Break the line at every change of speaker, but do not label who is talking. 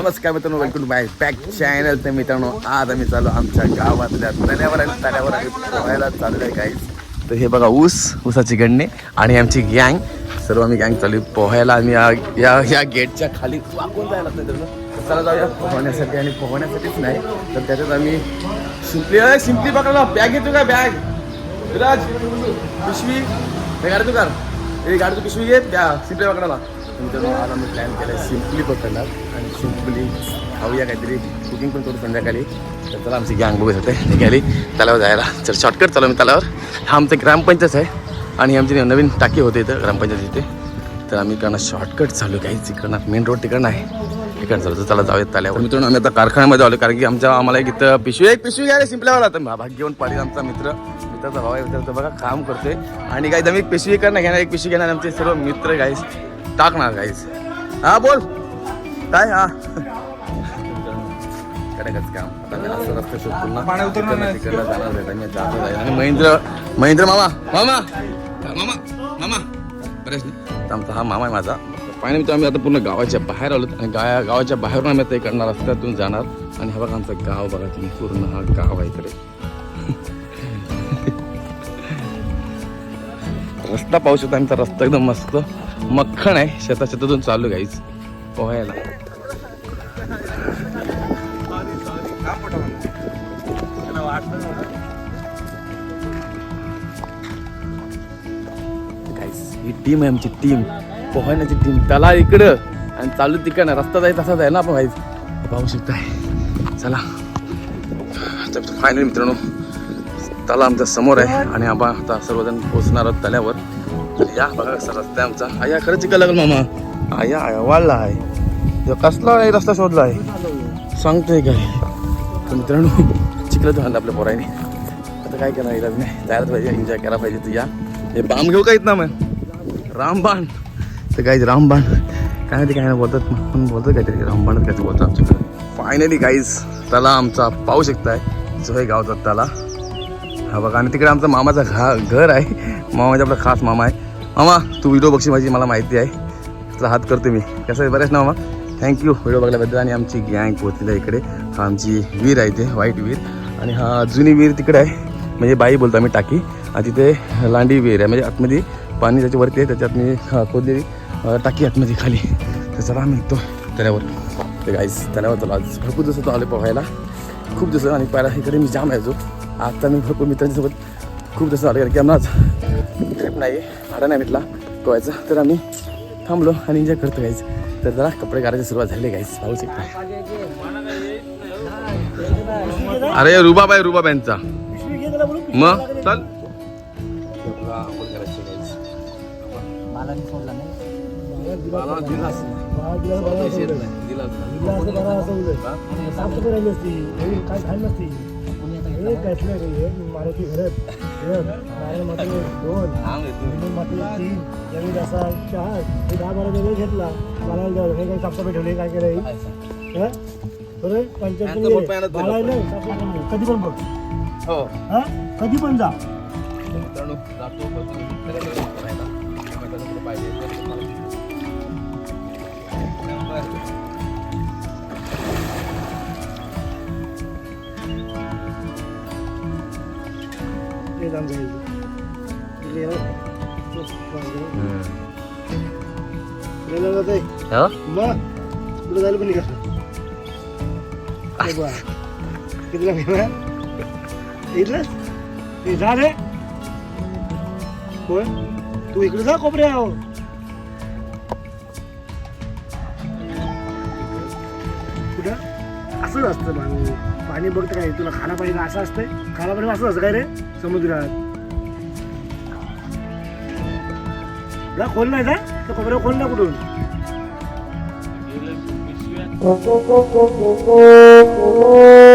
नमस्कार मित्रांनो welcome to my back channel तर मित्रांनो आज आम्ही चालू आमच्या गावातल्या तण्यावर आणि तण्यावर आम्ही पोहायला चाललो आहे काही तर हे बघा ऊस ऊसाची गणणे आणि आमची गँग. सर्व आम्ही गँग चालू आहे पोहायला. आम्ही या या या गेटच्या खाली वाकून जायला लागतं चला जाऊया पोहण्यासाठी आणि पोहण्यासाठीच नाही तर त्याच्यात आम्ही शिंपली अरे सिंपली पकडला. बॅग घेतो का? बॅग विराज पिशवी. हे गाडी तू कर. हे गाडी तू पिशवी घे त्या शिंपली पकडायला. तुमच्या नावाला आम्ही प्लॅन केला आहे सिम्पली पकडणार आणि सिम्पली खाऊया काहीतरी. कुकिंग पण करू संध्याकाळी. तर चला आमची गँग बघू शकते निघाली. तलावर जायला. चल शॉर्टकट चालू मी तलावर हा आमचं ग्रामपंचायत आहे. आणि आमची नवीन टाकी होते इथं ग्रामपंचायत इथे. तर आम्ही इकडनं शॉर्टकट चालू काही तिकडनं मेन रोड तिकडनं आहे. इकडनं चालू तर चला जाऊयात तल्यावर मित्रांनो आम्ही आता कारखान्यामध्ये आलो कारण की आमच्या आम्हाला एक इथं पिशवी एक पिशवी घ्यायला सिम्पल्यावर आता भाग घेऊन पाहिजे आमचा मित्र. मित्राचा भाव आहे मित्राचा बघा काम करतोय. आणि काही आम्ही एक पिशवी करणं घेणार एक पिशवी घेणार आमचे सर्व मित्र गाईस टाकणार गाईस हा बोल. काय हा? कडकच काम. आता मी असं रस्ता शोध पुन्हा
पाण्यात उतरणार
तिकडनं-
नाही.
तिकडनं जाणार नाही. मी जातो जाईल. आणि महेंद्र महेंद्र मामा मामा. मामा मामा. बरेच आमचा हा मामा आहे माझा. पाणी आम्ही आता पूर्ण गावाच्या बाहेर आलो आणि गा गावाच्या बाहेरून आम्ही आता इकडनं रस्त्यातून जाणार. आणि हा बघा आमचं गाव बघा तुम्ही पूर्ण हा गाव आहे इकडे. रस्ता पाहू शकता आमचा रस्ता एकदम मस्त मक्खण आहे शेता शेतातून चालू घ्यायच पोहायला. ही टीम आहे आमची टीम पोहण्याची टीम त्याला इकडं. आणि चालू तिकडं रस्ता जायचा तसाच आहे ना पोहायचं पाहू शकताय. चला. फायनल मित्रांनो. तला आमच्यासमोर आहे आणि आपण आता सर्वजण पोहोचणार आहोत तल्यावर या बघा कसा रस्ता आहे आमचा. आया खरंच चिका लागल मामा. आया आया वाढला आहे. कसला आहे? रस्ता शोधला आहे. सांगतोय काय? तर मित्रांनो चिखलं तर आपल्या पोराने आता काय करणार इलाज नाही जायला पाहिजे एन्जॉय करायला पाहिजे तू या. हे बाम घेऊ का ना मग? रामबाण. तर काहीच रामबाण. काय माहिती काय नाही बोलतात. पण बोलतात काहीतरी? रामबाणच काहीतरी बोलतात आमच्याकडे. फायनली काहीच तला आमचा पाहू शकताय जो हे गावचा तला. हा बघा आणि तिकडे आमचा मामाचा घा घर आहे. मामाचा आपला खास मामा आहे. मामा तू व्हिडिओ बघशी माझी मला माहिती आहे. तुला हात करतो मी. कसं आहे? बरेच ना मामा? थँक्यू व्हिडिओ बघल्याबद्दल आणि आमची गँग पोहोचलेली आहे इकडे. हा आमची वीर आहे ते व्हाईट वीर. आणि हा जुनी वीर तिकडे आहे. म्हणजे बाई बोलतो आम्ही टाकी. आणि तिथे लांडी विहीर आहे. म्हणजे आतमध्ये पाणी त्याच्यावरती आहे त्याच्यात मी हा, खोदलेली टाकी आतमध्ये खाली. त्याचा आम्ही येतो त्याच्यावर ते गाईस त्याच्यावर चला. आज भरपूर दिवस तो आले पोहायला. खूप दिवस आणि पहिला इकडे मी जाम यायचो आता मी भरपूर मित्रांसोबत. खूप दिवस आले कारण की आम्हाला ट्रिप नाही भाडा नाही भेटला. पोहायचा. तर आम्ही थांबलो आणि एन्जॉय करतो गाईज तर जरा कपडे काढायची सुरुवात झाली गाईज पाहू शकता. अरे रुबाब आहे रुबाब यांचा मग चल
काय खायला नसती कसलं रे मारुती घरत. एक, नारायण माते दोन हिंदू माते तीन रवी असा चार. हे दहा बारा घेतला मला जर हे काही साफसफाई ठेवली काय केलं पंचायत नाही. कधी पण बघ
हो.
हा? कधी पण जा.
जात
आहे
हो?
मग तुला जायला पण निघा किती लांब आहे इथलं ते रे होय तू इकडे जा कोपऱ्या असंच असतं पाणी पाणी बघतं काय तुला खाना पाहिजे का असं असतंय. खाना पाहिजे असं असं काय रे? समुद्रात. खोल नाही जा. तर कोपऱ्या खोल ना कुठून?
हो